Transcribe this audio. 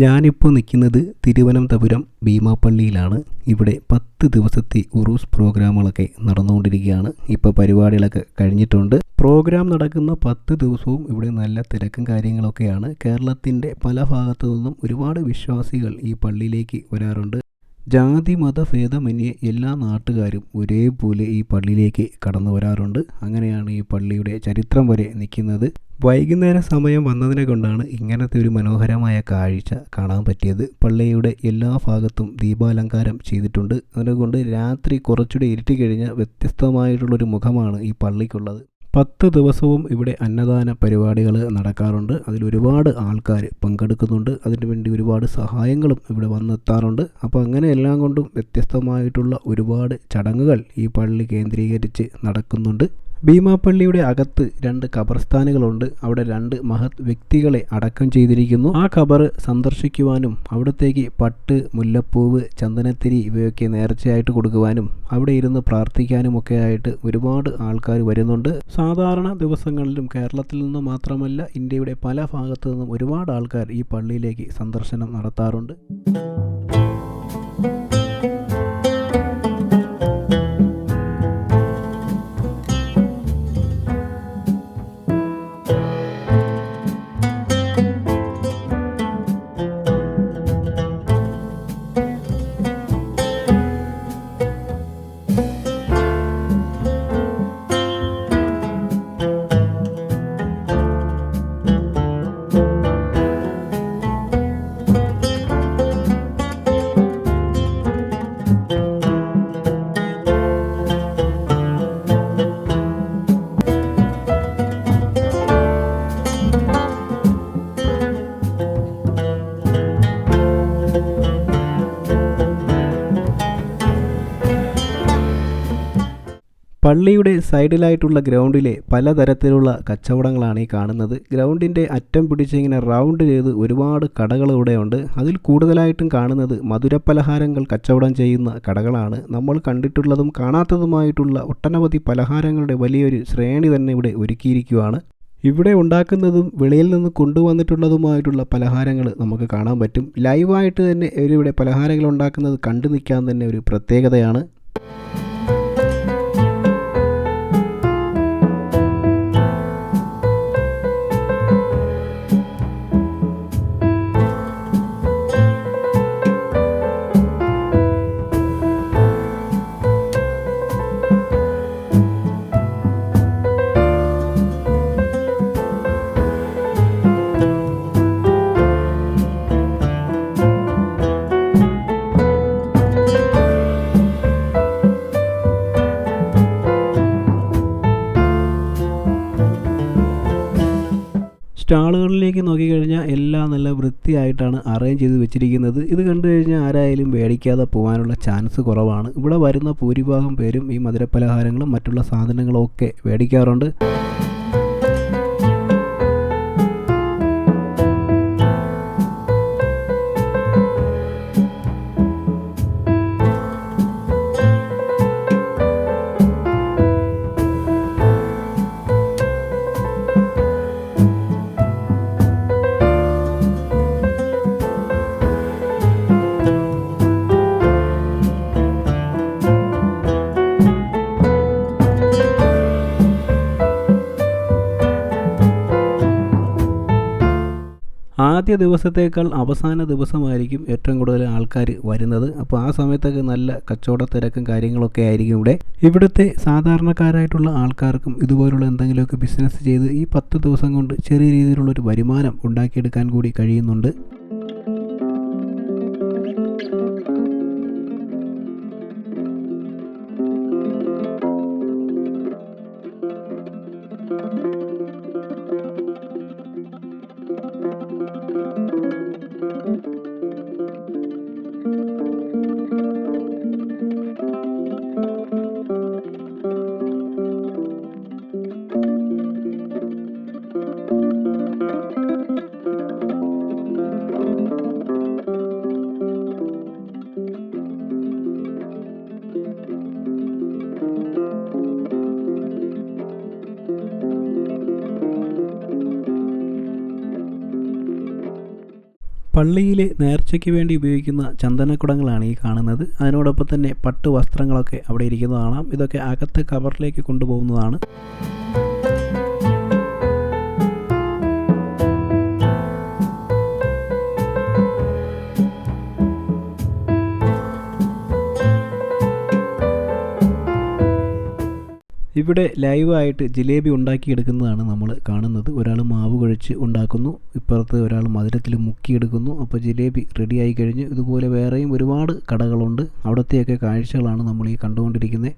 ഞാനിപ്പോൾ നിൽക്കുന്നത് തിരുവനന്തപുരം ഭീമാപ്പള്ളിയിലാണ്. ഇവിടെ പത്ത് ദിവസത്തെ ഉറൂസ് പ്രോഗ്രാമുകളൊക്കെ നടന്നുകൊണ്ടിരിക്കുകയാണ്. ഇപ്പോൾ പരിപാടികളൊക്കെ കഴിഞ്ഞിട്ടുണ്ട്. പ്രോഗ്രാം നടക്കുന്ന പത്ത് ദിവസവും ഇവിടെ നല്ല തിരക്കും കാര്യങ്ങളൊക്കെയാണ്. കേരളത്തിന്റെ പല ഭാഗത്തു നിന്നും ഒരുപാട് വിശ്വാസികൾ ഈ പള്ളിയിലേക്ക് വരാറുണ്ട്. ജാതി മത ഭേദമന്യേ എല്ലാ നാട്ടുകാരും ഒരേപോലെ ഈ പള്ളിയിലേക്ക് കടന്നു വരാറുണ്ട്. അങ്ങനെയാണ് ഈ പള്ളിയുടെ ചരിത്രം വരെ നിൽക്കുന്നത്. വൈകുന്നേര സമയം വന്നതിനെ കൊണ്ടാണ് ഇങ്ങനത്തെ ഒരു മനോഹരമായ കാഴ്ച കാണാൻ പറ്റിയത്. പള്ളിയുടെ എല്ലാ ഭാഗത്തും ദീപാലങ്കാരം ചെയ്തിട്ടുണ്ട്. അതുകൊണ്ട് രാത്രി കുറച്ചുകൂടി ഇരുട്ടി കഴിഞ്ഞാൽ വ്യത്യസ്തമായിട്ടുള്ളൊരു മുഖമാണ് ഈ പള്ളിക്കുള്ളത്. പത്ത് ദിവസവും ഇവിടെ അന്നദാന പരിപാടികൾ നടക്കാറുണ്ട്. അതിൽ ഒരുപാട് ആൾക്കാർ പങ്കെടുക്കുന്നുണ്ട്. അതിനു വേണ്ടി ഒരുപാട് സഹായങ്ങളും ഇവിടെ വന്നെത്താറുണ്ട്. അപ്പോൾ അങ്ങനെ എല്ലാം കൊണ്ടും വ്യത്യസ്തമായിട്ടുള്ള ഒരുപാട് ചടങ്ങുകൾ ഈ പള്ളി കേന്ദ്രീകരിച്ച് നടക്കുന്നുണ്ട്. ഭീമാപ്പള്ളിയുടെ അകത്ത് രണ്ട് ഖബർസ്ഥാനുകളുണ്ട്. അവിടെ രണ്ട് മഹത് വ്യക്തികളെ അടക്കം ചെയ്തിരിക്കുന്നു. ആ ഖബർ സന്ദർശിക്കുവാനും അവിടത്തേക്ക് പട്ട് മുല്ലപ്പൂവ് ചന്ദനത്തിരി ഇവയൊക്കെ നേർച്ചയായിട്ട് കൊടുക്കുവാനും അവിടെ ഇരുന്ന് പ്രാർത്ഥിക്കാനും ഒക്കെ ആയിട്ട് ഒരുപാട് ആൾക്കാർ വരുന്നുണ്ട്. സാധാരണ ദിവസങ്ങളിലും കേരളത്തിൽ നിന്ന് മാത്രമല്ല ഇന്ത്യയുടെ പല ഭാഗത്തു നിന്നും ഒരുപാട് ആൾക്കാർ ഈ പള്ളിയിലേക്ക് സന്ദർശനം നടത്താറുണ്ട്. പള്ളിയുടെ സൈഡിലായിട്ടുള്ള ഗ്രൗണ്ടിലെ പലതരത്തിലുള്ള കച്ചവടങ്ങളാണ് ഈ കാണുന്നത്. ഗ്രൗണ്ടിന്റെ അറ്റം പിടിച്ചിങ്ങനെ റൗണ്ട് ചെയ്ത് ഒരുപാട് കടകൾ ഇവിടെയുണ്ട് അതിൽ കൂടുതലായിട്ടും കാണുന്നത് മധുരപലഹാരങ്ങൾ കച്ചവടം ചെയ്യുന്ന കടകളാണ്. നമ്മൾ കണ്ടിട്ടുള്ളതും കാണാത്തതുമായിട്ടുള്ള ഒട്ടനവധി പലഹാരങ്ങളുടെ വലിയൊരു ശ്രേണി തന്നെ ഇവിടെ ഒരുക്കിയിരിക്കുകയാണ് ഇവിടെ ഉണ്ടാക്കുന്നതും വെളിയിൽ നിന്ന് കൊണ്ടുവന്നിട്ടുള്ളതുമായിട്ടുള്ള പലഹാരങ്ങൾ നമുക്ക് കാണാൻ പറ്റും. ലൈവായിട്ട് തന്നെ ഇവരിവിടെ പലഹാരങ്ങൾ ഉണ്ടാക്കുന്നത് കണ്ടു നിൽക്കാൻ തന്നെ ഒരു പ്രത്യേകതയാണ്. വൃത്തിയായിട്ടാണ് അറേഞ്ച് ചെയ്ത് വെച്ചിരിക്കുന്നത്. ഇത് കണ്ടു കഴിഞ്ഞാൽ ആരായാലും മേടിക്കാതെ പോകാനുള്ള ചാൻസ് കുറവാണ്. ഇവിടെ വരുന്ന ഭൂരിഭാഗം പേരും ഈ മധുരപലഹാരങ്ങളും മറ്റുള്ള സാധനങ്ങളും ഒക്കെ മേടിക്കാറുണ്ട് ആദ്യ ദിവസത്തേക്കാൾ അവസാന ദിവസമായിരിക്കും ഏറ്റവും കൂടുതൽ ആൾക്കാർ വരുന്നത്. അപ്പോൾ ആ സമയത്തൊക്കെ നല്ല കച്ചവട തിരക്കും കാര്യങ്ങളൊക്കെ ആയിരിക്കും ഇവിടെ. ഇവിടുത്തെ സാധാരണക്കാരായിട്ടുള്ള ആൾക്കാർക്കും ഇതുപോലുള്ള എന്തെങ്കിലുമൊക്കെ ബിസിനസ് ചെയ്ത് ഈ പത്ത് ദിവസം കൊണ്ട് ചെറിയ രീതിയിലുള്ളൊരു വരുമാനം ഉണ്ടാക്കിയെടുക്കാൻ കൂടി കഴിയുന്നുണ്ട്. പള്ളിയിലെ നേർച്ചയ്ക്ക് വേണ്ടി ഉപയോഗിക്കുന്ന ചന്ദനക്കുടങ്ങളാണ് ഈ കാണുന്നത്. അതിനോടൊപ്പം തന്നെ പട്ട് വസ്ത്രങ്ങളൊക്കെ അവിടെ ഇരിക്കുന്നതാണ് ഇതൊക്കെ അകത്ത് കവറിലേക്ക് കൊണ്ടുപോകുന്നതാണ്. ഇവിടെ ലൈവായിട്ട് ജിലേബി ഉണ്ടാക്കിയെടുക്കുന്നതാണ് നമ്മൾ കാണുന്നത്. ഒരാൾ മാവ് കുഴച്ച് ഉണ്ടാക്കുന്നു. ഇപ്പുറത്ത് ഒരാൾ മധുരത്തിൽ മുക്കിയെടുക്കുന്നു. അപ്പോൾ ജിലേബി റെഡിയായി കഴിഞ്ഞു. ഇതുപോലെ വേറെയും ഒരുപാട് കടകളുണ്ട്. അവിടത്തെയൊക്കെ കാഴ്ചകളാണ് നമ്മൾ ഈ കണ്ടുകൊണ്ടിരിക്കുന്നത്.